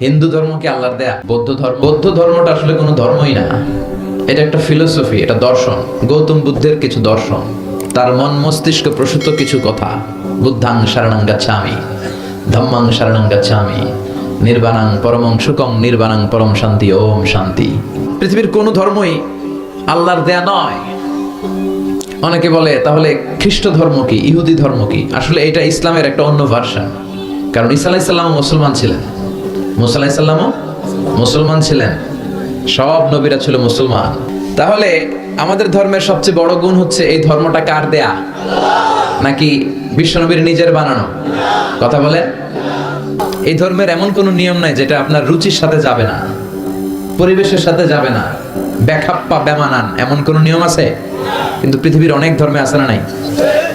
হিন্দু ধর্মকে আল্লাহর দেয়া? বৌদ্ধ ধর্ম? বৌদ্ধ ধর্মটা আসলে কোনো ধর্মই না। এটা একটা ফিলোসফি এটা দর্শন। গৌতম বুদ্ধের কিছু দর্শন। তার মন মস্তিষ্ক প্রসূত কিছু কথা। বুদ্ধাং শরণাং গাচ্ছামি, ধম্মাং শরণাং গাচ্ছামি, নির্বাণাং পরমং সুকং নির্বাণাং পরম শান্তি, ওম শান্তি। পৃথিবীর কোনো ধর্মই আল্লাহর দেয়া নয়। অনেকে বলে, তাহলে খ্রিস্ট ধর্ম কি, ইহুদি ধর্ম কি? আসলে এটা ইসলামের একটা অন্য ভার্সন কারণ ইসা আলাইসাল্লাম মুসলমান ছিলেন। মুসা আলাইসাল্লামও মুসলমান ছিলেন। সব নবীরা ছিল মুসলমান। তাহলে আমাদের ধর্মের সবচেয়ে বড় গুণ হচ্ছে এই ধর্মটা কার দেয়া? নাকি বিশ্বনবীর নিজের বানানো? কথা বলেন। এই ধর্মের এমন কোনো নিয়ম নাই যেটা আপনার রুচির সাথে যাবে না, পরিবেশের সাথে যাবে না। ব্যাখাপ্পা বেমানান এমন কোনো নিয়ম আছে? কিন্তু পৃথিবীর অনেক ধর্মে আছে না নাই?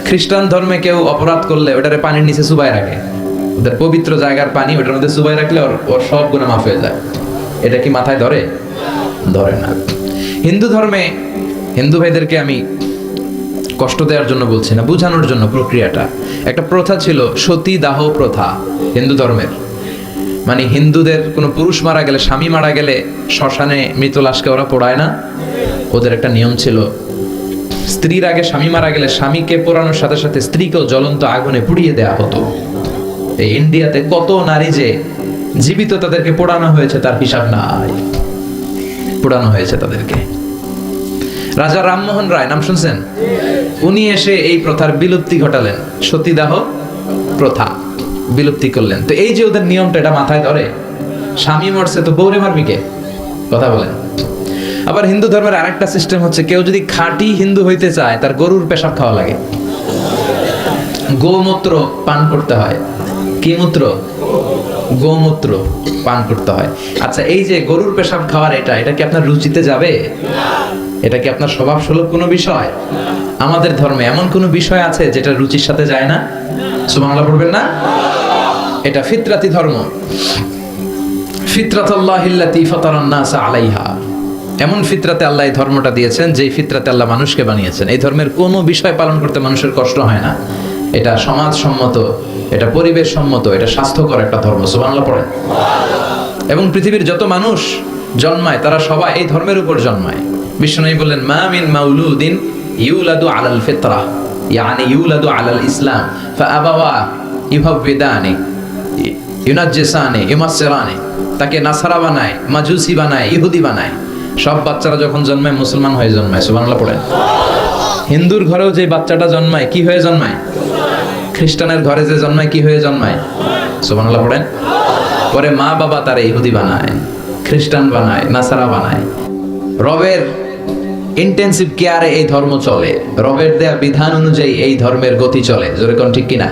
খ্রিস্টান ধর্মে কেউ অপরাধ করলে ওটারে পানির নিচে চুবাই রাখে। পবিত্র জায়গার পানি ওটার মধ্যে চুবাই রাখলে ওর ওর সব গুণে মাফ হয়ে যায়। এটা কি মাথায় ধরে? ধরে না। হিন্দু ধর্মে হিন্দু ভাইদেরকে আমি কষ্ট দেওয়ার জন্য বলছি না, বোঝানোর জন্য প্রক্রিয়াটা। একটা প্রথা ছিল সতী দাহ প্রথা হিন্দু ধর্মের। মানে হিন্দুদের কোনো পুরুষ মারা গেলে, স্বামী মারা গেলে শ্মশানে মৃত লাশকে ওরা পোড়ায় না। ওদের একটা নিয়ম ছিল, স্ত্রীর আগে স্বামী মারা গেলে স্বামীকে পোড়ানোর সাথে সাথে স্ত্রীকেও জ্বলন্ত আগুনে পুড়িয়ে দেয়া হতো। এই ইন্ডিয়াতে কত নারী যে জীবিত তাদেরকে পোড়ানো হয়েছে, তার হিসাব নাই। পোড়ানো হয়েছে তাদেরকে। রাজা রামমোহন রায়, নাম শুনছেন? উনি এসে এই প্রথার বিলুপ্তি ঘটালেন। সতীদাহ প্রথা বিলুপ্তি করলেন। তো এই যে ওদের নিয়মটা, এটা মাথায় ধরে? স্বামী মরছে তো বৌরে মারবি কে? কথা বলেন। আবার হিন্দু ধর্মের আরেকটা সিস্টেম হচ্ছে, কেউ যদি খাঁটি হিন্দু হইতে চায়, তার গরুর পেশাব খাওয়া লাগে। গোমূত্র পান করতে হয়। কি মূত্র? গোমূত্র পান করতে হয়। আচ্ছা এই যে গরুর পেশাব খাওয়ার এটা এটা কি আপনার রুচিতে যাবে? এটা কি আপনার স্বভাব সুলভ কোনো বিষয়? আমাদের ধর্মে এমন কোনো বিষয় আছে যেটা রুচির সাথে যায় না? সুবাংলা পড়বেন না? এটা ফিতরাতি ধর্ম। ফিতরাতাল্লাহিল্লাতি ফাতারান নাস আলাইহা। এমন ফিতরাতে আল্লাহ এই ধর্মটা দিয়েছেন, যেই ফিতরাতে আল্লাহ মানুষকে বানিয়েছেন। এই ধর্মের কোনো বিষয় পালন করতে মানুষের কষ্ট হয় না। এটা সমাজ সম্মত এটা পরিবেশ সম্মত এটা স্বাস্থ্যকর একটা ধর্ম। সুবাংলা পড়েন। এবং পৃথিবীর যত মানুষ জন্মায়, তারা সবাই এই ধর্মের উপর জন্মায়। বিষ্ণু বললেন, মা মিন মাউলুদিন ইউলাদু আলাল ফিতরা। ইয়ানি ইউলাদু আলাল ইসলাম। ফাআবাওয়া ইউহাব্বিদানি, ইউনাজ্জিসানি, ইউমাসসিরানি। তাকে নাসারা বানায়, মাজুসি বানায়, ইহুদি বানায়। সব বাচ্চারা যখন জন্মায়, মুসলমান হয়ে জন্মায়। সুবহানাল্লাহ পড়েন। হিন্দুর ঘরেও যে বাচ্চাটা জন্মায়, কি হয়ে জন্মায়? খ্রিস্টানের ঘরে যে জন্মায়, কি হয়ে জন্মায়? সুবহানাল্লাহ পড়েন। পরে মা বাবা তারা ইহুদি বানায়, খ্রিস্টান বানায়, নাসারা বানায়। রবের ইন্টেন্সিভ কেয়ারে এই ধর্ম চলে। রবের দেয়া বিধান অনুযায়ী এই ধর্মের গতি চলে। জোরে কোন ঠিক কিনা?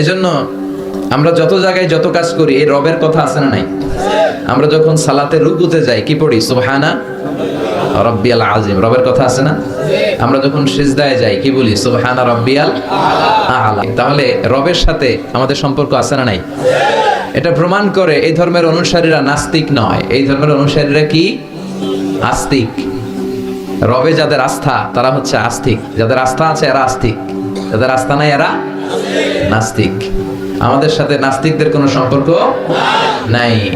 এজন্য আমরা যত জায়গায় যত কাজ করি, এই রবের কথা আছে না নাই? আমরা যখন সালাতে রুকুতে যাই, কি পড়ি? সুবহানা রব্বিয়াল আজিম রবের কথা আছে না? আমরা যখন সিজদায় যাই, কি বলি? সুবহানা রব্বিয়াল আলা। তাহলে রবের সাথে আমাদের সম্পর্ক আছে না নাই? এটা প্রমাণ করে এই ধর্মের অনুসারীরা নাস্তিক নয়। এই ধর্মের অনুসারীরা কি? আস্তিক। রবে যাদের আস্থা, তারা হচ্ছে আস্তিক। যাদের আস্থা আছে, এরা আস্তিক। যাদের আস্থা নাই, এরা নাস্তিক। আমাদের সাথে নাস্তিকদের কোনো সম্পর্ক নাই।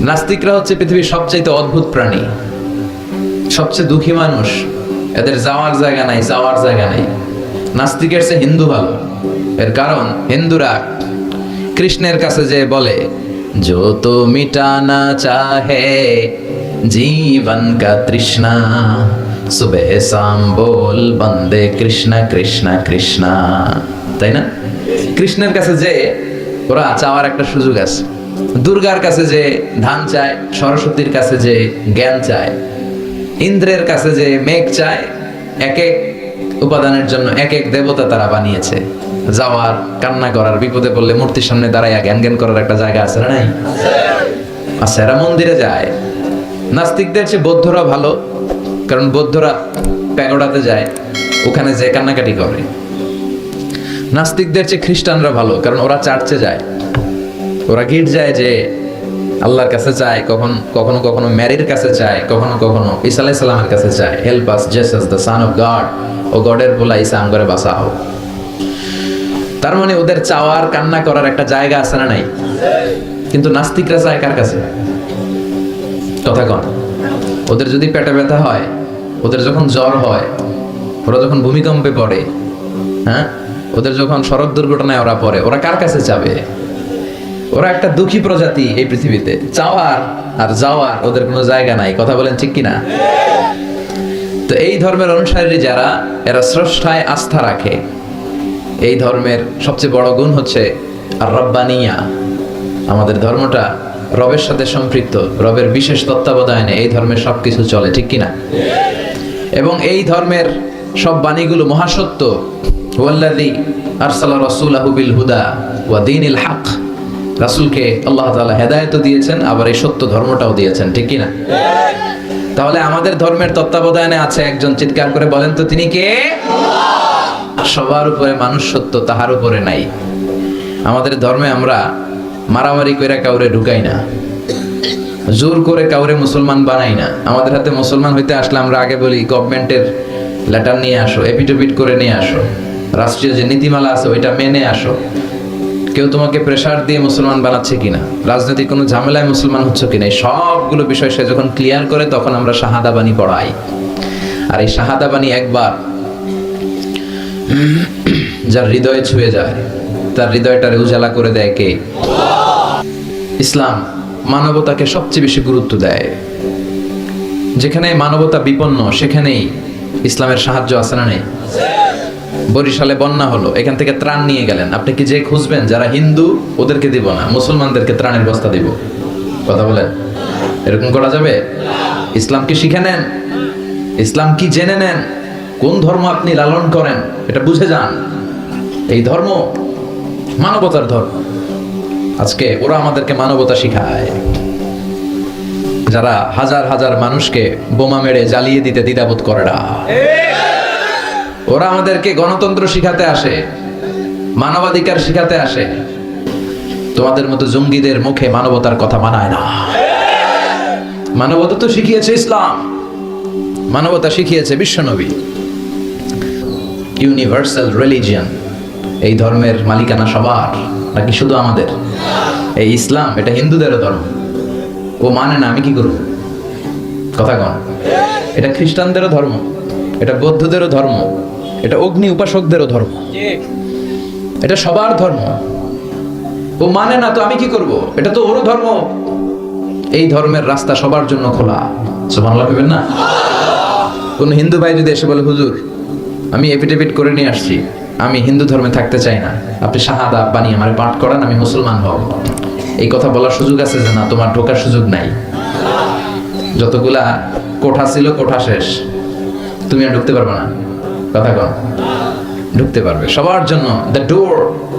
নাস্তিকরা হচ্ছে পৃথিবীর সবচাইতে অদ্ভুত প্রাণী। সবচেয়ে দুঃখী মানুষ, এদের যাওয়ার জায়গা নাই, যাওয়ার জায়গা নাই। নাস্তিকের চেয়ে হিন্দু ভালো। এর কারণ, হিন্দুরা কৃষ্ণের কাছে যে বলে যত তো মিটানা চাহে, জীবন কা তৃষ্ণা সুবে সাম বল বন্দে কৃষ্ণ কৃষ্ণ কৃষ্ণ। তাই না? কৃষ্ণের কাছে যে ওরা চাওয়ার একটা সুযোগ আছে। দুর্গার কাছে যে ধান চায়, সরস্বতীর কাছে যে জ্ঞান চায় ইন্দ্রের কাছে যে মেঘ চায়, এক এক উপাদানের জন্য এক এক দেবতা তারা বানিয়েছে। যাওয়ার, কান্না করার, বিপদে পড়লে মূর্তির সামনে দাঁড়ায় জ্ঞান জ্ঞান করার একটা জায়গা আছে না নাই? আচ্ছা এরা মন্দিরে যায়। নাস্তিকদের চেয়ে বৌদ্ধরা ভালো, কারণ বৌদ্ধরা প্যাগোডাতে যায়, ওখানে যে কান্নাকাটি করে। নাস্তিকদের চেয়ে খ্রিস্টানরা ভালো, কারণ ওরা চার্চে যায়। ওরা গিট যায় যে আল্লাহর কাছে চায় কখন কখনো কখনো ম্যারির কাছে চায় কখনো কখনো ঈসা আলাইহিস সালামের কাছে চায় help us Jesus the son of God ও গডের বলা ঈসা আঙ্গরে বাঁচাও তার মানে ওদের চাওয়ার, কান্না করার একটা জায়গা আছে না নাই? কিন্তু নাস্তিকরা চায় কার কাছে? কথা কন। ওদের যদি পেটে ব্যথা হয়, ওদের যখন জ্বর হয়, ওরা যখন ভূমিকম্পে পড়ে হ্যাঁ? ওদের যখন সড়ক দুর্ঘটনায় ওরা পড়ে, ওরা কার কাছে যাবে? ওরা একটা দুঃখী প্রজাতি এই পৃথিবীতে। চাওয়ার আর যাওয়ার ওদের কোনো জায়গা নাই। কথা বলেন ঠিক কিনা? তো এই ধর্মের অনুসারী যারা, এরা স্রষ্টায় আস্থা রাখে। এই ধর্মের সবচেয়ে বড় গুণ হচ্ছে আর রব্বানিয়া আমাদের ধর্মটা রবের সাথে সম্পৃক্ত, রবের বিশেষ তত্ত্বাবধানে এই ধর্মের সবকিছু চলে, ঠিক কিনা? এবং এই ধর্মের সব বাণীগুলো মহাসত্য। ওয়াল্লাদি আরসালা রাসূলাহু বিল হুদা ওয়া দীনিল হক। রাসূলকে আল্লাহ তাআলা হেদায়েতও দিয়েছেন, আবার এই সত্য ধর্মটাও দিয়েছেন, ঠিক কিনা? তাহলে আমাদের ধর্মের তত্ত্বাবধানে আছে একজন চিৎকার করে বলেন তো, তিনি কে? সবার উপরে মানুষ সত্য তাহার উপরে নাই। আমাদের ধর্মে আমরা মারামারি করে কাউরে ঢুকাই না, জোর করে কাউরে মুসলমান বানাই না। আমাদের হাতে মুসলমান হইতে আসলে আমরা আগে বলি গভর্নমেন্টের লেটার নিয়ে আসো, এপিটোপিট করে নিয়ে আসো। রাষ্ট্রীয় যে নীতিমালা আছে, ওইটা মেনে আসো। কেউ তোমাকে প্রেসার দিয়ে মুসলমান বানাচ্ছে কিনা? রাজনৈতিক কোনো ঝামেলায় মুসলমান হচ্ছে কিনা? এই সবগুলো বিষয় সে যখন ক্লিয়ার করে, তখন আমরা শাহাদা বাণী পড়াই। আর এই শাহাদা বাণী একবার যার হৃদয়ে ছুঁয়ে যায়, তার হৃদয়টারে উজালা করে দেয় কে? ইসলাম মানবতাকে সবচেয়ে বেশি গুরুত্ব দেয়। যেখানে মানবতা বিপন্ন, সেখানেই ইসলামের সাহায্য আছে না নেই? বরিশালে বন্যা হলো, এখান থেকে ত্রাণ নিয়ে গেলেন। আপনি কি যে খুঁজবেন, যারা হিন্দু, ওদেরকে দিব না, মুসলমানদেরকে ত্রাণের বস্তা দিব। কথা বলেন। এরকম করা যাবে? ইসলাম কি শিখে নেন? ইসলাম কি জেনে নেন? কোন ধর্ম আপনি লালন করেন? এটা বুঝে যান। এই ধর্ম মানবতার ধর্ম। আজকে ওরা আমাদেরকে মানবতা শিখায়। যারা হাজার হাজার মানুষকে বোমা মেরে জ্বালিয়ে দিতে দ্বিধাবোধ করে না। ওরা আমাদেরকে গণতন্ত্র শিখাতে আসে, মানবাধিকার শিখাতে আসে। তোমাদের মতো জঙ্গিদের মুখে মানবতার কথা মানায় না। মানবতা তো শিখিয়েছে ইসলাম। মানবতা শিখিয়েছে বিশ্বনবী। ইউনিভার্সাল রিলিজিয়ান এই ধর্মের মালিকানা সবার, নাকি শুধু আমাদের? এই ইসলাম, এটা হিন্দুদেরও ধর্ম। ও মানে না, আমি কি করব? কথা কন। এটা খ্রিস্টানদেরও ধর্ম, এটা বৌদ্ধদেরও ধর্ম। এটা অগ্নি উপাসকদেরও ধর্ম। এটা সবার ধর্ম। ও মানে না তো আমি কি করব? এটা তো ওরও ধর্ম। এই ধর্মের রাস্তা সবার জন্য খোলা। সুবহানাল্লাহ কইবেন না? কোন হিন্দু ভাই যদি এসে বলে, হুজুর, আমি এফিডেভিট করে নিয়ে আসছি। আমি হিন্দু ধর্মে থাকতে চাই না। আপনি শাহাদা বানিয়ে আমার পাঠ করান, আমি মুসলমান হব। এই কথা বলার সুযোগ আছে যে না, তোমার ঢোকার সুযোগ নাই। যতগুলা কোঠা ছিল, কোঠা শেষ। তুমি আর ঢুকতে পারবে না। কথা কন। ঢুকতে পারবে। সবার জন্য the door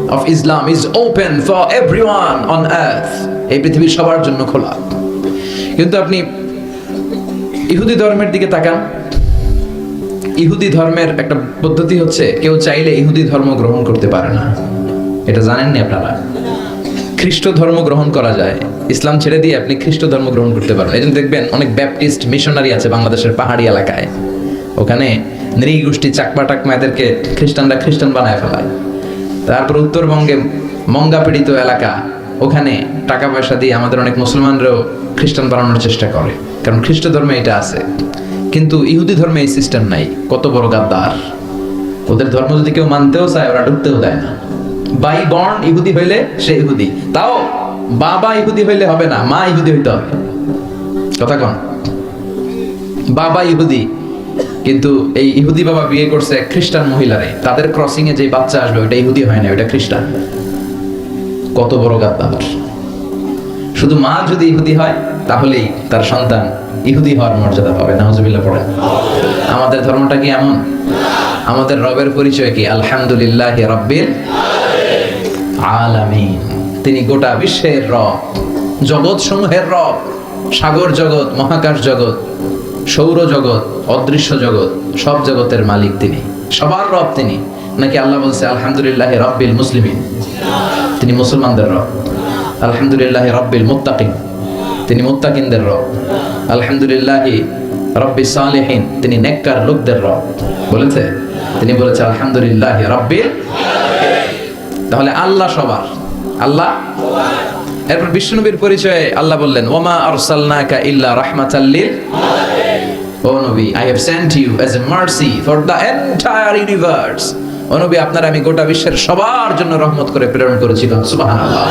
of Islam is open for everyone on earth এই পৃথিবীর সবার জন্য খোলা। কিন্তু আপনি ইহুদি ধর্মের দিকে তাকান। ইহুদি ধর্মের একটা পদ্ধতি হচ্ছে, কেউ চাইলে ইহুদি ধর্ম গ্রহণ করতে পারে না। এটা জানেননি আপনারা? খ্রিস্ট ধর্ম গ্রহণ করা যায়। ইসলাম ছেড়ে দিয়ে আপনি খ্রিস্ট ধর্ম গ্রহণ করতে পারেন এই দেখবেন, অনেক ব্যাপটিস্ট মিশনারি আছে বাংলাদেশের পাহাড়ি এলাকায়। ওখানে নৃগোষ্ঠী চাকমা টাকমা এদেরকে খ্রিস্টানরা খ্রিস্টান বানায় ফেলায়। তারপর উত্তরবঙ্গে মঙ্গা পীড়িত এলাকা, ওখানে টাকা পয়সা দিয়ে আমাদের অনেক মুসলমানরাও খ্রিস্টান বানানোর চেষ্টা করে, কারণ খ্রিস্ট ধর্মে এটা আছে। কিন্তু ইহুদি ধর্মে এই সিস্টেম নাই, কত বড় গাদ্দার। ওদের ধর্ম যদি কেউ মানতেও চায়, ওরা ঢুকতেও দেয় না। বাই বর্ণ ইহুদি হইলে সে ইহুদি, তাও বাবা ইহুদি হইলে হবে না, মা ইহুদি হইতে হবে। কথা কন। বাবা ইহুদি কিন্তু এই ইহুদি বাবা বিয়ে করছে খ্রিস্টান মহিলারে। তাদের ক্রসিং এ যে বাচ্চা আসবে ওটা ইহুদি হয় না ওটা খ্রিস্টান। কত বড় গাদ্দার শুধু মা যদি ইহুদি হয়, তাহলেই তার সন্তান ইহুদি হওয়ার মর্যাদা পাবে নাহজুবিল্লাহ পড়ে। আমাদের ধর্মটা কি এমন? আমাদের রবের পরিচয় কি? আলহামদুলিল্লাহ রব্বিল আলামিন। তিনি গোটা বিশ্বের রব জগৎ সমূহের রব, সাগর জগৎ, মহাকাশ জগৎ। সৌর জগৎ অদৃশ্য জগৎ, সব জগতের মালিক তিনি। সবার রব তিনি। নাকি আল্লাহ বলছে, আলহামদুলিল্লাহ রব্বিল মুসলিমিন। তিনি মুসলমানদের রব। আলহামদুলিল্লাহ রব্বিল মুত্তাকিন। তিনি মুত্তাকিনদের রব। আলহামদুলিল্লাহ রব্বি সালেহীন। তিনি নেককার লোকদের রব। বলেছে? তিনি বলেছে, আলহামদুলিল্লাহ রব্বিল তাহলে আল্লাহ সবার। আল্লাহ? এরপর বিষ্ণুনবীর পরিচয়ে আল্লাহ বললেন, ওমা আরসালনাকা ইল্লা রাহমাতাল্লিল ও নবী I have sent you as a mercy for the entire universe ও নবী, আপনার আমি গোটা বিশ্বের সবার জন্য রহমত করে প্রেরণ করেছিলাম সুবহানাল্লাহ।